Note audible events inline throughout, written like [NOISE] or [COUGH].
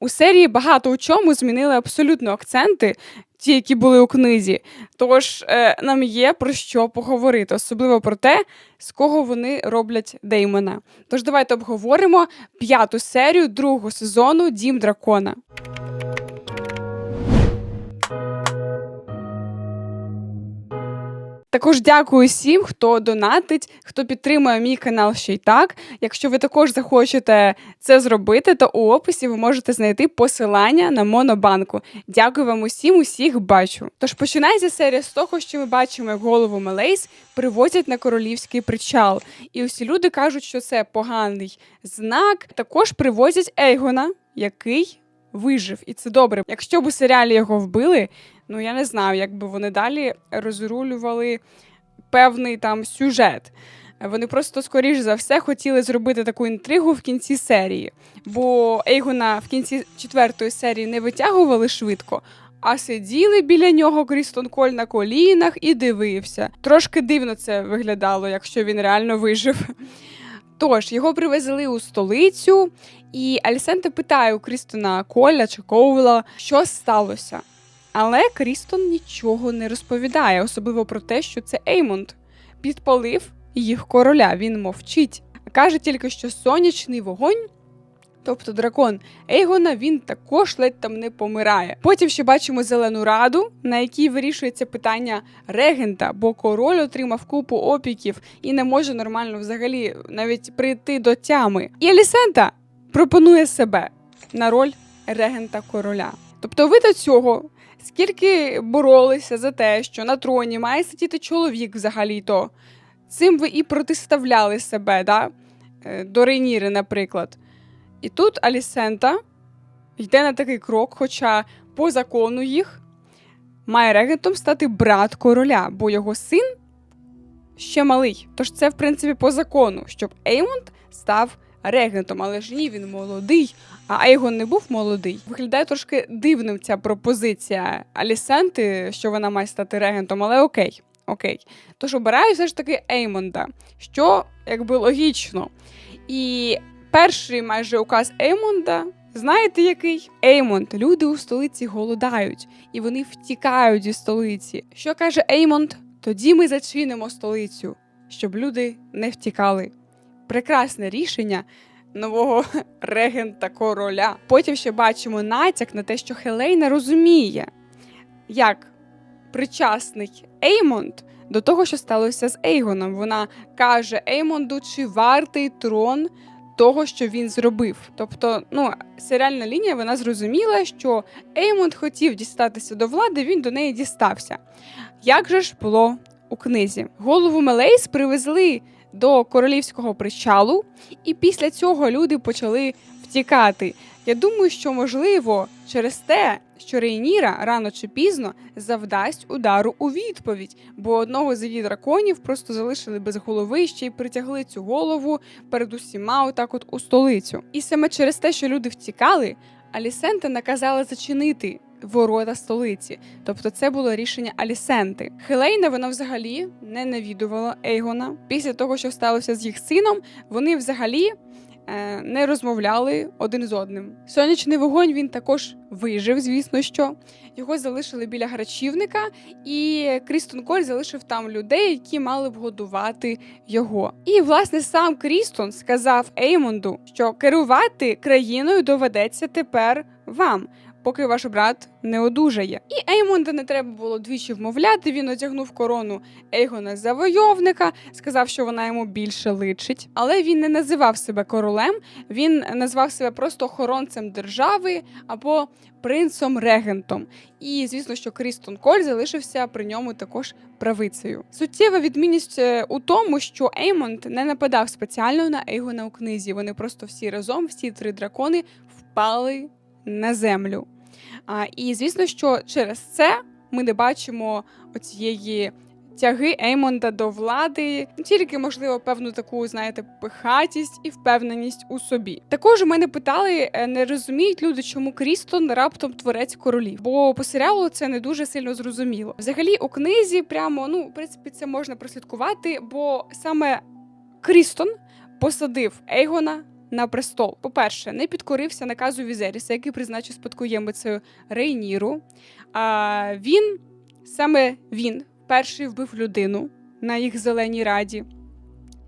У серії багато у чому змінили абсолютно акценти, ті, які були у книзі. Тож е, нам є про що поговорити, особливо про те, з кого вони роблять Деймона. Тож давайте обговоримо п'яту серію другого сезону Дім дракона. Також дякую всім, хто донатить, хто підтримує мій канал ще й так. Якщо ви також захочете це зробити, то у описі ви можете знайти посилання на монобанку. Дякую вам усім, усіх бачу. Тож починається серія з того, що ми бачимо, як голову Мелейс привозять на королівський причал. І усі люди кажуть, що це поганий знак. Також привозять Ейгона, який вижив, і це добре. Якщо б у серіалі його вбили, ну я не знаю, як би вони далі розрулювали певний там сюжет. Вони просто, скоріш за все, хотіли зробити таку інтригу в кінці серії, бо Ейгона в кінці четвертої серії не витягували швидко. А сиділи біля нього Крістон Коль на колінах і дивився. Трошки дивно це виглядало, якщо він реально вижив. Тож його привезли у столицю, і Алісенте питає у Крістона Коля чи Коула, що сталося. Але Крістон нічого не розповідає, особливо про те, що це Еймонд підпалив їх короля. Він мовчить. Каже тільки, що сонячний вогонь, тобто дракон Ейгона, він також ледь там не помирає. Потім ще бачимо зелену раду, на якій вирішується питання регента, бо король отримав купу опіків і не може нормально взагалі навіть прийти до тями. І Алісента пропонує себе на роль регента короля. Тобто ви до цього скільки боролися за те, що на троні має сидіти чоловік взагалі-то, цим ви і протиставляли себе, да? Е, до Рейніри, наприклад. І тут Алісента йде на такий крок, хоча по закону їх має регентом стати брат короля, бо його син ще малий. Тож це, в принципі, по закону, щоб Еймонд став регентом, але ж ні, він молодий, а Ейгон не був молодий. Виглядає трошки дивним ця пропозиція Алісенти, що вона має стати регентом, але окей. Окей. Тож обираю все ж таки Еймонда, що якби логічно. І перший майже указ Еймонда. Знаєте який? Еймонд, люди у столиці голодають, і вони втікають зі столиці. Що каже Еймонд? Тоді ми зачинимо столицю, щоб люди не втікали. Прекрасне рішення нового [LAUGHS] регента короля. Потім ще бачимо натяк на те, що Хелейна розуміє, як причасний Еймонд до того, що сталося з Ейгоном. Вона каже Еймонду, чи вартий трон того, що він зробив. Тобто, ну, серіальна лінія вона зрозуміла, що Еймонд хотів дістатися до влади, він до неї дістався. Як же ж було у книзі? Голову Мелейс привезли до королівського причалу, і після цього люди почали втікати. Я думаю, що можливо через те, що Рейніра рано чи пізно завдасть удару у відповідь, бо одного з її драконів просто залишили без голови ще й притягли цю голову перед усіма, отак от у столицю. І саме через те, що люди втікали, Алісента наказала зачинити. Ворота столиці, тобто це було рішення Алісенти. Хелейна вона взагалі не навідувала Ейгона. Після того, що сталося з їх сином, вони взагалі е, не розмовляли один з одним. Сонячний вогонь він також вижив, звісно, що його залишили біля грачівника, і Крістон Коль залишив там людей, які мали б годувати його. І власне сам Крістон сказав Еймонду, що керувати країною доведеться тепер вам. Поки ваш брат не одужає. І Еймонда не треба було двічі вмовляти. Він одягнув корону Ейгона завойовника, сказав, що вона йому більше личить. Але він не називав себе королем, він назвав себе просто охоронцем держави або принцом-регентом. І звісно, що Крістон Коль залишився при ньому також правицею. Суттєва відмінність е, у тому, що Еймонд не нападав спеціально на Ейгона у книзі. Вони просто всі разом, всі три дракони, впали на землю. А, І звісно, що через це ми не бачимо оцієї тяги Еймонда до влади, тільки, можливо, певну таку, знаєте, пихатість і впевненість у собі. Також у мене питали, е, не розуміють люди, чому Крістон раптом творець королів, бо по серіалу це не дуже сильно зрозуміло. Взагалі, у книзі прямо ну, в принципі, це можна прослідкувати, бо саме Крістон посадив Ейгона на престол. По-перше, не підкорився наказу Візеріса, який призначив спадкоємицею Рейніру. А він саме він перший вбив людину на їх зеленій раді.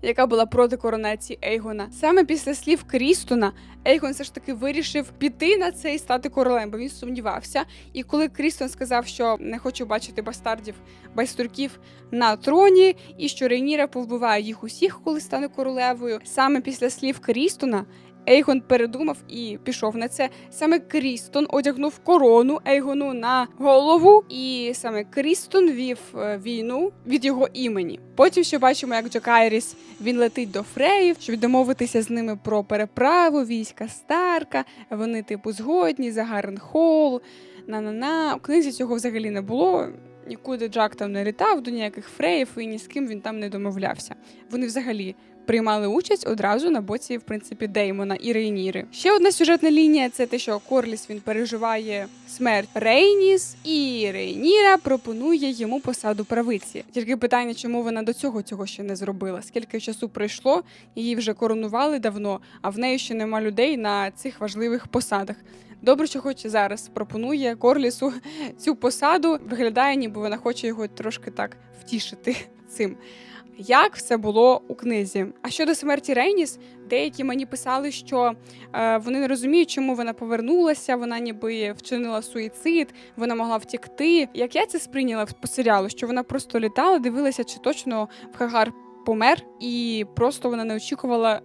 Яка була проти коронації Ейгона. Саме після слів Крістона Ейгон все ж таки вирішив піти на це і стати королем, бо він сумнівався. І коли Крістон сказав, що не хочу бачити бастардів байстурків на троні, і що Рейніра повбиває їх усіх, коли стане королевою, саме після слів Крістона. Ейгон передумав і пішов на це. Саме Крістон одягнув корону Ейгону на голову, і саме Крістон вів е, війну від його імені. Потім ще бачимо, як Джакайріс він летить до Фреїв, щоб домовитися з ними про переправу війська Старка. Вони, типу, згодні за Гаренхол. На-на-на. У книзі цього взагалі не було. Нікуди Джак там не літав до ніяких фреїв і ні з ким він там не домовлявся. Вони взагалі приймали участь одразу на боці, в принципі, Деймона і Рейніри. Ще одна сюжетна лінія це те, що Корліс він переживає смерть Рейніс, і Рейніра пропонує йому посаду правиці. Тільки питання, чому вона до цього цього ще не зробила? Скільки часу пройшло, її вже коронували давно, а в неї ще нема людей на цих важливих посадах. Добре, що хоч зараз пропонує Корлісу цю посаду. Виглядає, ніби вона хоче його трошки так втішити цим. Як все було у книзі? А щодо смерті Рейніс, деякі мені писали, що е, вони не розуміють, чому вона повернулася. Вона ніби вчинила суїцид, вона могла втікти. Як я це сприйняла по серіалу, що вона просто літала, дивилася, чи точно в Хагар помер, і просто вона не очікувала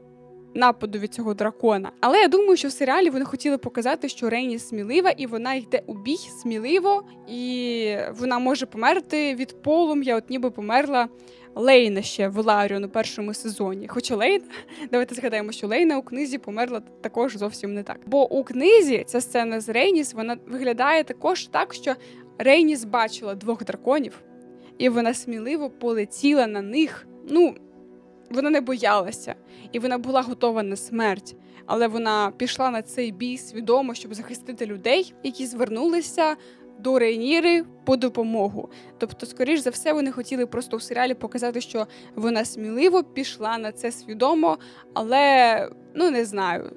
нападу від цього дракона. Але я думаю, що в серіалі вони хотіли показати, що Рейні смілива, і вона йде у бій сміливо, і вона може померти від полум'я, от ніби померла. Лейна ще в Ларіон у першому сезоні. Хоча Лейна, [LAUGHS] давайте згадаємо, що Лейна у книзі померла також зовсім не так. Бо у книзі ця сцена з Рейніс вона виглядає також так, що Рейніс бачила двох драконів, і вона сміливо полетіла на них. Ну, вона не боялася, і вона була готова на смерть. Але вона пішла на цей бій свідомо, щоб захистити людей, які звернулися до Рейніри по допомогу. Тобто, скоріш за все, вони хотіли просто в серіалі показати, що вона сміливо пішла на це свідомо, але ну не знаю.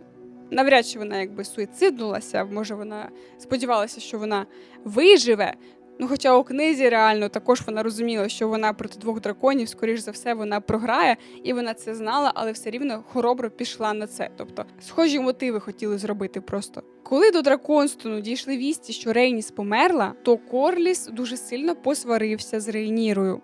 Навряд чи вона якби суїциднулася, може вона сподівалася, що вона виживе. Ну, хоча у книзі реально також вона розуміла, що вона проти двох драконів, скоріш за все, вона програє, і вона це знала, але все рівно хоробро пішла на це. Тобто, схожі мотиви хотіли зробити просто. Коли до Драконстону дійшли вісті, що Рейніс померла, то Корліс дуже сильно посварився з Рейнірою.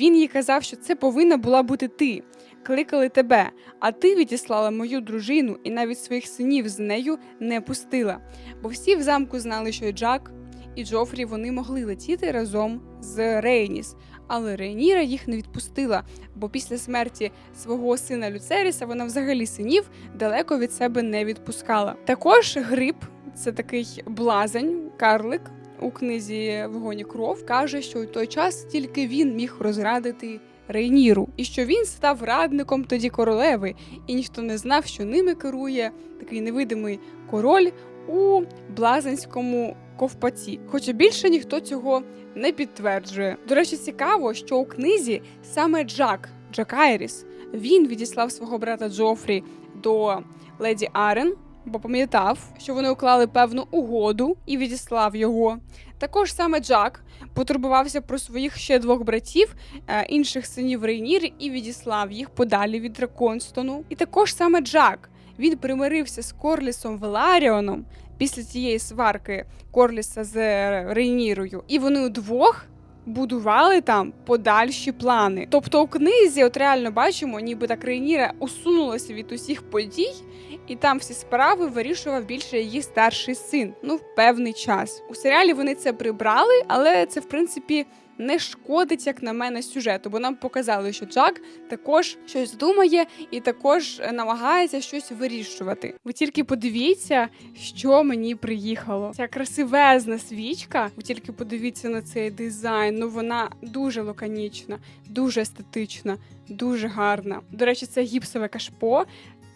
Він їй казав, що це повинна була бути ти. Кликали тебе, а ти відіслала мою дружину і навіть своїх синів з нею не пустила. Бо всі в замку знали, що Джак і Джофрі вони могли летіти разом з Рейніс, але Рейніра їх не відпустила, бо після смерті свого сина Люцеріса вона взагалі синів далеко від себе не відпускала. Також гриб це такий блазень, карлик. У книзі Вогоні кров каже, що у той час тільки він міг розрадити Рейніру, і що він став радником тоді королеви, і ніхто не знав, що ними керує такий невидимий король у блазенському ковпаці. Хоча більше ніхто цього не підтверджує. До речі, цікаво, що у книзі саме Джак Джак Айріс він відіслав свого брата Джофрі до леді Арен. Бо пам'ятав, що вони уклали певну угоду і відіслав його. Також саме Джак потурбувався про своїх ще двох братів, е, інших синів Рейнір, і відіслав їх подалі від Драконстону. І також саме Джак він примирився з Корлісом Веларіоном після цієї сварки Корліса з Рейнірою, і вони удвох. Будували там подальші плани. Тобто у книзі, от реально бачимо, ніби так Рейніра усунулася від усіх подій, і там всі справи вирішував більше її старший син. Ну, в певний час. У серіалі вони це прибрали, але це, в принципі, не шкодить, як на мене, сюжету, бо нам показали, що Джак також щось думає і також намагається щось вирішувати. Ви тільки подивіться, що мені приїхало. Ця красивезна свічка. Ви тільки подивіться на цей дизайн. Ну вона дуже лаконічна, дуже естетична, дуже гарна. До речі, це гіпсове кашпо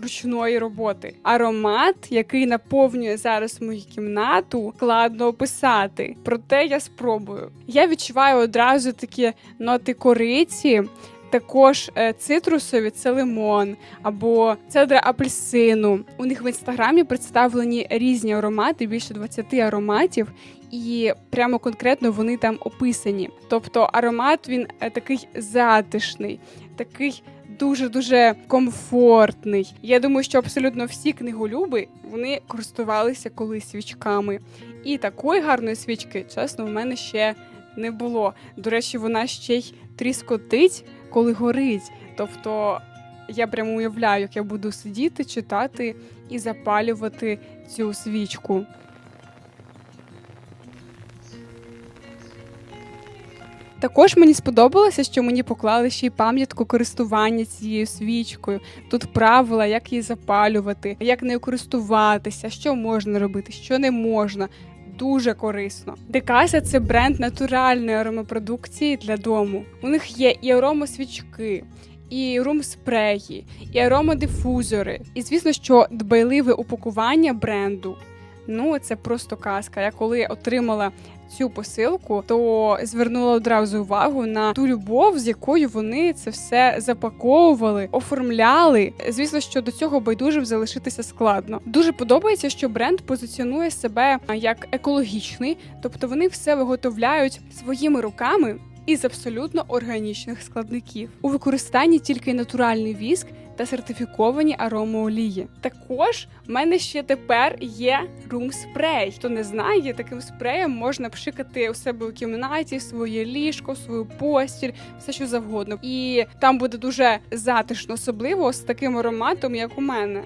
ручної роботи. Аромат, який наповнює зараз мою кімнату, складно описати. Проте я спробую. Я відчуваю одразу такі ноти кориці. Також е, цитрусові це лимон або цедра апельсину. У них в інстаграмі представлені різні аромати, більше 20 ароматів, і прямо конкретно вони там описані. Тобто аромат він е, такий затишний, такий дуже дуже комфортний. Я думаю, що абсолютно всі книголюби вони користувалися колись свічками. І такої гарної свічки, чесно, в мене ще не було. До речі, вона ще й тріскотить, коли горить. Тобто я прямо уявляю, як я буду сидіти, читати і запалювати цю свічку. Також мені сподобалося, що мені поклали ще й пам'ятку користування цією свічкою. Тут правила, як її запалювати, як нею користуватися, що можна робити, що не можна. Дуже корисно. Декаса це бренд натуральної аромапродукції для дому. У них є і аромасвічки, і рум-спреї, і аромадифузори. І звісно, що дбайливе упакування бренду. Ну, це просто казка. Я коли отримала цю посилку, то звернула одразу увагу на ту любов, з якою вони це все запаковували, оформляли. Звісно, що до цього байдужим залишитися складно. Дуже подобається, що бренд позиціонує себе як екологічний, тобто вони все виготовляють своїми руками. Із абсолютно органічних складників у використанні тільки натуральний віск та сертифіковані аромаолії. Також в мене ще тепер є рум-спрей. Хто не знає, таким спреєм можна пшикати у себе у кімнаті своє ліжко, свою постіль, все що завгодно. І там буде дуже затишно, особливо з таким ароматом, як у мене.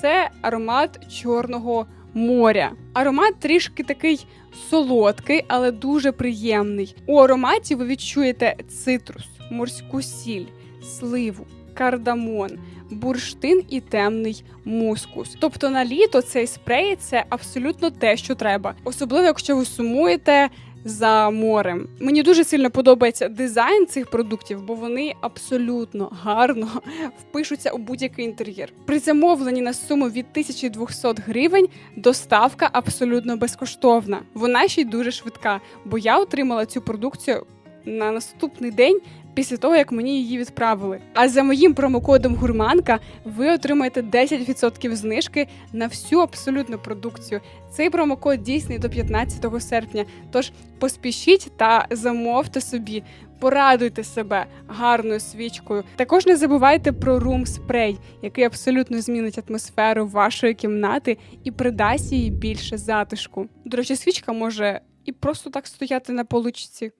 Це аромат чорного моря. Аромат трішки такий солодкий, але дуже приємний. У ароматі ви відчуєте цитрус, морську сіль, сливу, кардамон, бурштин і темний мускус. Тобто на літо цей спрей це абсолютно те, що треба, особливо якщо ви сумуєте. За морем мені дуже сильно подобається дизайн цих продуктів, бо вони абсолютно гарно [LAUGHS] впишуться у будь-який інтер'єр. При замовленні на суму від 1200 гривень доставка абсолютно безкоштовна. Вона ще й дуже швидка, бо я отримала цю продукцію на наступний день після того, як мені її відправили. А за моїм промокодом Гурманка ви отримаєте 10% знижки на всю абсолютну продукцію. Цей промокод дійсний до 15 серпня. Тож поспішіть та замовте собі. Порадуйте себе гарною свічкою. Також не забувайте про рум спрей, який абсолютно змінить атмосферу вашої кімнати і придасть їй більше затишку. До речі, свічка може і просто так стояти на поличці.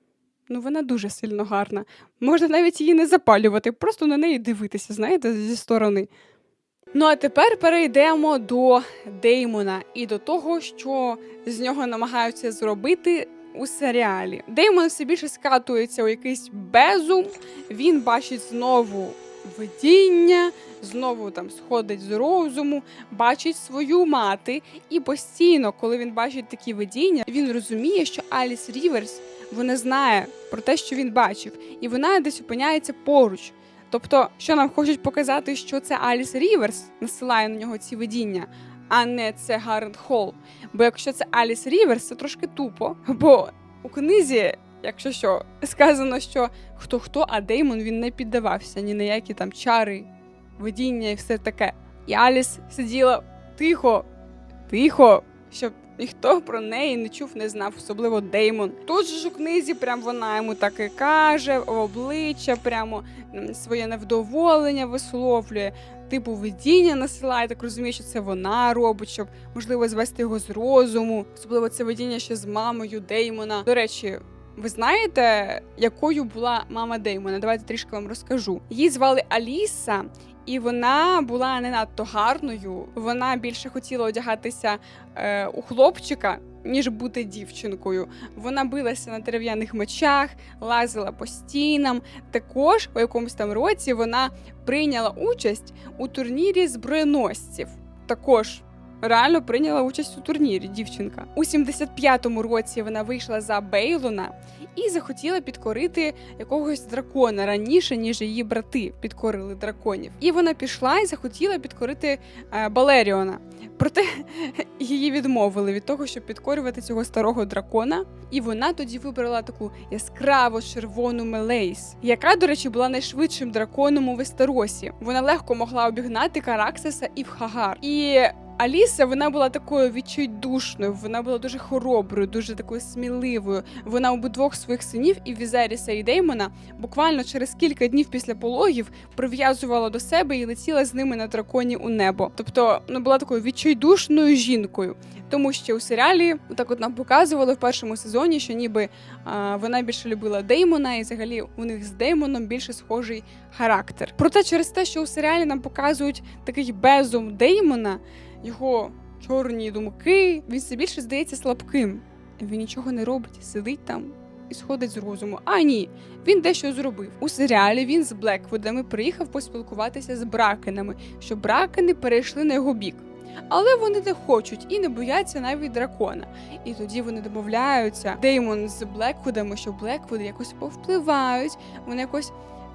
Ну, вона дуже сильно гарна. Можна навіть її не запалювати, просто на неї дивитися, знаєте, зі сторони. Ну, а тепер перейдемо до Деймона і до того, що з нього намагаються зробити у серіалі. Деймон все більше скатується у якийсь безум, він бачить знову видіння, знову там сходить з розуму, бачить свою мати, і постійно, коли він бачить такі видіння, він розуміє, що Аліс Ріверс вона знає про те, що він бачив, і вона десь опиняється поруч. Тобто, що нам хочуть показати, що це Аліс Ріверс насилає на нього ці видіння, а не це Гаррет Холл. Бо якщо це Аліс Ріверс, це трошки тупо. Бо у книзі, якщо що, сказано, що хто хто, а Деймон він не піддавався ні на які там чари, видіння і все таке. І Аліс сиділа тихо, тихо, щоб ніхто про неї не чув, не знав, особливо Деймон. Тут ж у книзі, прям вона йому так і каже, обличчя, прямо своє невдоволення висловлює. Типу видіння насилає, так розумію, що це вона робить, щоб можливо звести його з розуму, особливо це видіння ще з мамою Деймона. До речі, ви знаєте, якою була мама Деймона? Давайте трішки вам розкажу. Її звали Аліса, і вона була не надто гарною. Вона більше хотіла одягатися е, у хлопчика. Ніж бути дівчинкою. Вона билася на дерев'яних мечах, лазила по стінам. Також у якомусь там році вона прийняла участь у турнірі зброєносців. Також реально прийняла участь у турнірі. Дівчинка у 75-му році вона вийшла за Бейлона і захотіла підкорити якогось дракона раніше, ніж її брати підкорили драконів. І вона пішла і захотіла підкорити е, Балеріона. Проте [LAUGHS] її відмовили від того, щоб підкорювати цього старого дракона. І вона тоді вибрала таку яскраво червону Мелейс, яка, до речі, була найшвидшим драконом у Вестеросі. Вона легко могла обігнати Караксиса і Вхагар. І Аліса вона була такою відчайдушною, вона була дуже хороброю, дуже такою сміливою. Вона обидвох своїх синів і Візеріса і Деймона буквально через кілька днів після пологів прив'язувала до себе і летіла з ними на драконі у небо. Тобто вона була такою відчайдушною жінкою. Тому що у серіалі так от нам показували в першому сезоні, що ніби а, вона більше любила Деймона, і взагалі у них з Деймоном більше схожий характер. Проте через те, що у серіалі нам показують такий безум Деймона, його чорні думки, він все більше здається слабким. Він нічого не робить, сидить там і сходить з розуму. А ні, він дещо зробив. У серіалі він з Блеквудами приїхав поспілкуватися з бракенами, щоб бракени перейшли на його бік. Але вони не хочуть і не бояться навіть дракона. І тоді вони домовляються Деймон з Блеквудами, що Блеквуди якось повпливають, вони якось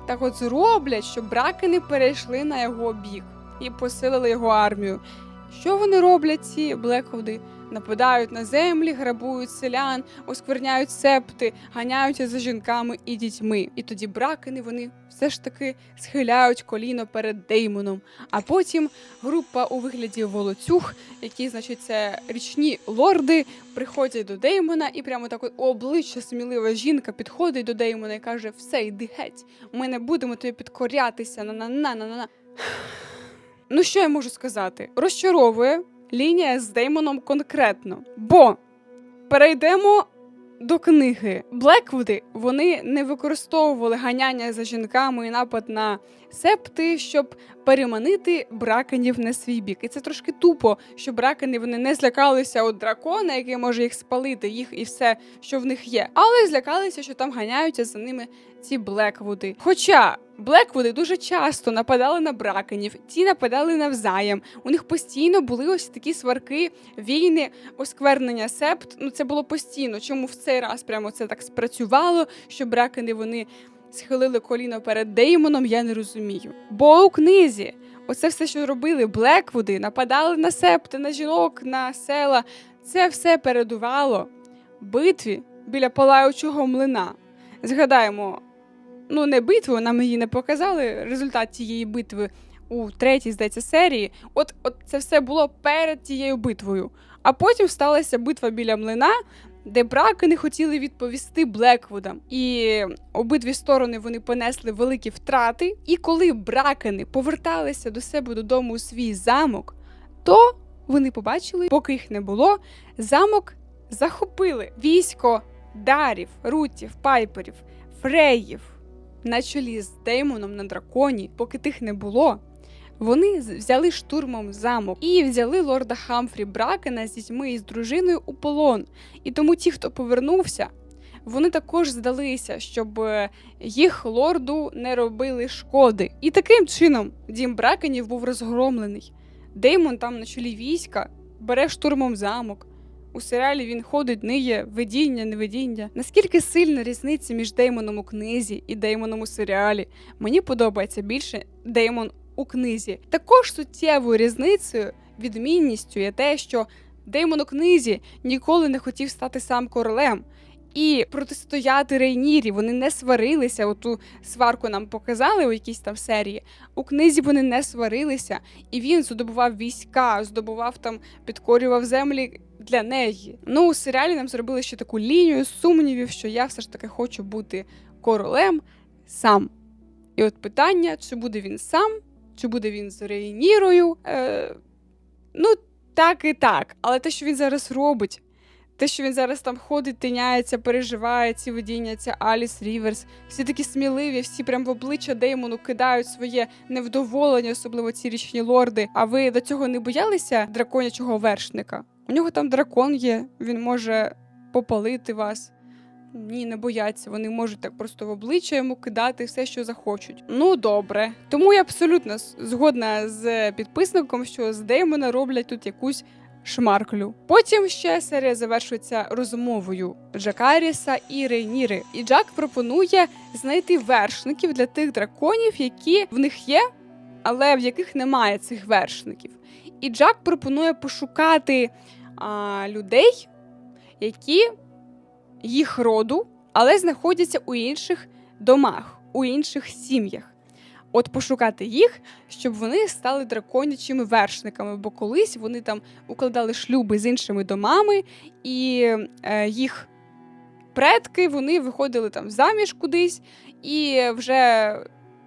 так от зроблять, щоб бракени перейшли на його бік і посилили його армію. Що вони роблять, ці Блеквуди? Нападають на землі, грабують селян, оскверняють септи, ганяються за жінками і дітьми. І тоді бракени вони все ж таки схиляють коліно перед Деймоном. А потім група у вигляді волоцюг, які, значить, це річні лорди, приходять до Деймона, і прямо так от обличчя смілива жінка підходить до Деймона і каже: Все, йди геть, ми не будемо тобі підкорятися. на на на на на Ну, що я можу сказати? Розчаровує лінія з Деймоном конкретно. Бо перейдемо до книги. Блеквуди вони не використовували ганяння за жінками і напад на септи, щоб переманити бракенів на свій бік. І це трошки тупо, що бракени вони не злякалися від дракона, який може їх спалити, їх і все, що в них є. Але злякалися, що там ганяються за ними ці Блеквуди. Хоча Блеквуди дуже часто нападали на бракенів, ті нападали навзаєм. У них постійно були ось такі сварки, війни, осквернення септ. Ну це було постійно. Чому в цей раз прямо це так спрацювало, що бракени вони схилили коліно перед Деймоном, я не розумію. Бо у книзі оце все, що робили Блеквуди, нападали на септи, на жінок, на села. Це все передувало битві біля палаючого млина. Згадаємо, ну не битву, нам її не показали. Результат цієї битви у третій, здається, серії. От, от це все було перед тією битвою. А потім сталася битва біля млина, де браки не хотіли відповісти Блеквудам. І обидві сторони вони понесли великі втрати. І коли бракени поверталися до себе додому у свій замок, то вони побачили, поки їх не було, замок захопили військо дарів, рутів, пайперів, фреїв на чолі з Деймоном на драконі, поки тих не було. Вони взяли штурмом замок і взяли лорда Хамфрі Бракена з дітьми і з дружиною у полон. І тому ті, хто повернувся, вони також здалися, щоб е, їх лорду не робили шкоди. І таким чином дім Бракенів був розгромлений. Деймон там на чолі війська бере штурмом замок. У серіалі він ходить, ниє видіння, невидіння. Наскільки сильна різниця між Деймоном у книзі і Деймоном у серіалі? Мені подобається більше Деймон у книзі. Також суттєвою різницею, відмінністю є те, що Деймон у книзі ніколи не хотів стати сам королем. І протистояти Рейнірі вони не сварилися. Оту сварку нам показали у якійсь там серії. У книзі вони не сварилися, і він здобував війська, здобував там, підкорював землі для неї. Ну, у серіалі нам зробили ще таку лінію сумнівів, що я все ж таки хочу бути королем сам. І от питання, чи буде він сам, чи буде він з Рейнірою. Е, ну, так і так. Але те, що він зараз робить, те, що він зараз там ходить, тиняється, переживає ці видіння, Аліс Ріверс, всі такі сміливі, всі прям в обличчя Деймону кидають своє невдоволення, особливо ці річні лорди. А ви до цього не боялися драконячого вершника? У нього там дракон є, він може попалити вас. Ні, не бояться. Вони можуть так просто в обличчя йому кидати все, що захочуть. Ну добре. Тому я абсолютно згодна з підписником, що з Деймона роблять тут якусь шмарклю. Потім ще серія завершується розмовою Джакаріса і Рейніри. І Джак пропонує знайти вершників для тих драконів, які в них є, але в яких немає цих вершників. І Джак пропонує пошукати а, людей, які їх роду, але знаходяться у інших домах, у інших сім'ях. От пошукати їх, щоб вони стали драконячими вершниками, бо колись вони там укладали шлюби з іншими домами, і е, їх предки вони виходили там заміж кудись і вже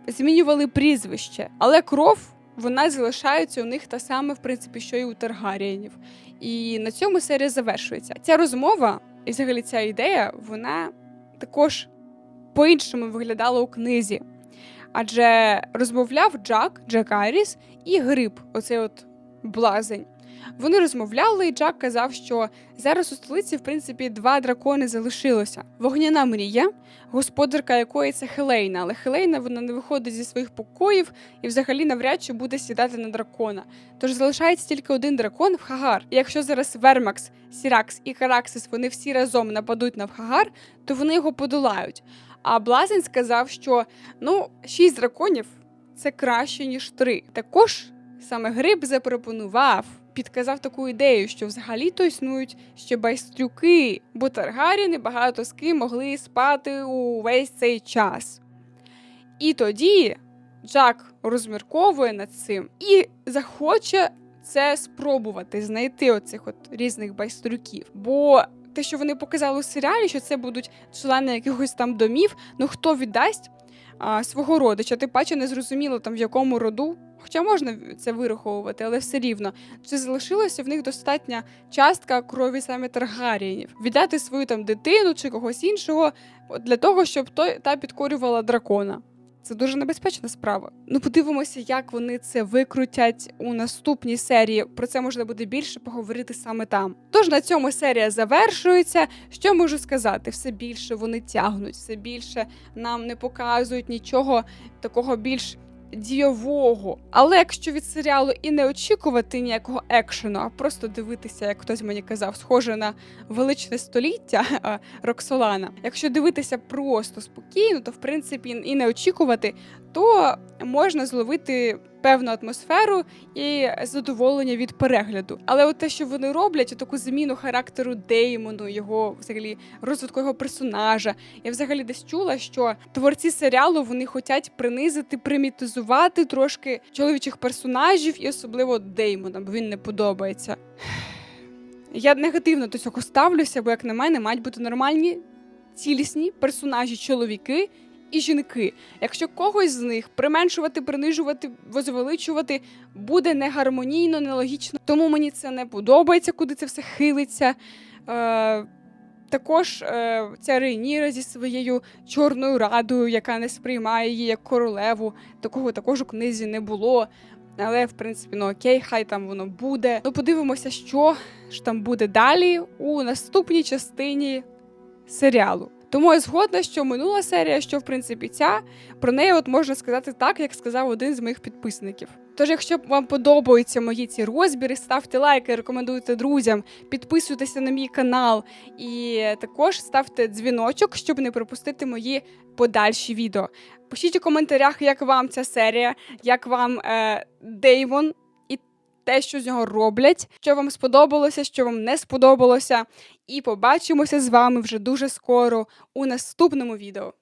змінювали прізвище. Але кров вона залишається у них та саме, в принципі, що і у Таргарієнів. І на цьому серія завершується. Ця розмова і взагалі ця ідея, вона також по-іншому виглядала у книзі. Адже розмовляв Джак, Джак Айріс і Гриб, оцей от блазень. Вони розмовляли, і Джак казав, що зараз у столиці, в принципі, два дракони залишилося: вогняна мрія, господарка якої це Хелейна, але Хелейна вона не виходить зі своїх покоїв і взагалі навряд чи буде сідати на дракона. Тож залишається тільки один дракон в Хагар. І якщо зараз Вермакс, Сіракс і Караксис вони всі разом нападуть на Вхагар, то вони його подолають. А Блазень сказав, що ну, шість драконів це краще, ніж три. Також саме Гриб запропонував, підказав таку ідею, що взагалі-то існують ще байстрюки, бо Таргаріни багато з ким могли спати увесь цей час. І тоді Джак розмірковує над цим і захоче це спробувати знайти оцих от різних байстрюків. Бо те, що вони показали у серіалі, що це будуть члени якихось там домів, ну хто віддасть а, свого родича, тим паче не зрозуміло там в якому роду. Хоча можна це вираховувати, але все рівно. Чи залишилося в них достатня частка крові саме Таргарієнів? Віддати свою там дитину чи когось іншого для того, щоб той та підкорювала дракона. Це дуже небезпечна справа. Ну, подивимося, як вони це викрутять у наступній серії. Про це можна буде більше поговорити саме там. Тож на цьому серія завершується. Що можу сказати? Все більше вони тягнуть, все більше нам не показують нічого такого більш дієвого. Але якщо від серіалу і не очікувати ніякого екшену, а просто дивитися, як хтось мені казав, схоже на величне століття [LAUGHS] Роксолана. Якщо дивитися просто спокійно, то в принципі і не очікувати, то можна зловити певну атмосферу і задоволення від перегляду. Але от те, що вони роблять, таку зміну характеру Деймону, його взагалі розвитку його персонажа. Я взагалі десь чула, що творці серіалу вони хочуть принизити, примітизувати трошки чоловічих персонажів, і особливо Деймона, бо він не подобається. Я негативно до цього ставлюся, бо, як на мене, мають бути нормальні, цілісні персонажі, чоловіки і жінки. Якщо когось з них применшувати, принижувати, возвеличувати, буде негармонійно, нелогічно. Тому мені це не подобається, куди це все хилиться. Е, також е, ця Рейніра зі своєю чорною радою, яка не сприймає її як королеву, такого також у книзі не було. Але, в принципі, ну окей, хай там воно буде. Ну, подивимося, що ж там буде далі у наступній частині серіалу. Тому я згодна, що минула серія, що в принципі ця, про неї от можна сказати так, як сказав один з моїх підписників. Тож, якщо вам подобаються мої ці розбіри, ставте лайки, рекомендуйте друзям, підписуйтеся на мій канал і також ставте дзвіночок, щоб не пропустити мої подальші відео. Пишіть у коментарях, як вам ця серія, як вам е, Деймон те, що з нього роблять, що вам сподобалося, що вам не сподобалося. І побачимося з вами вже дуже скоро у наступному відео.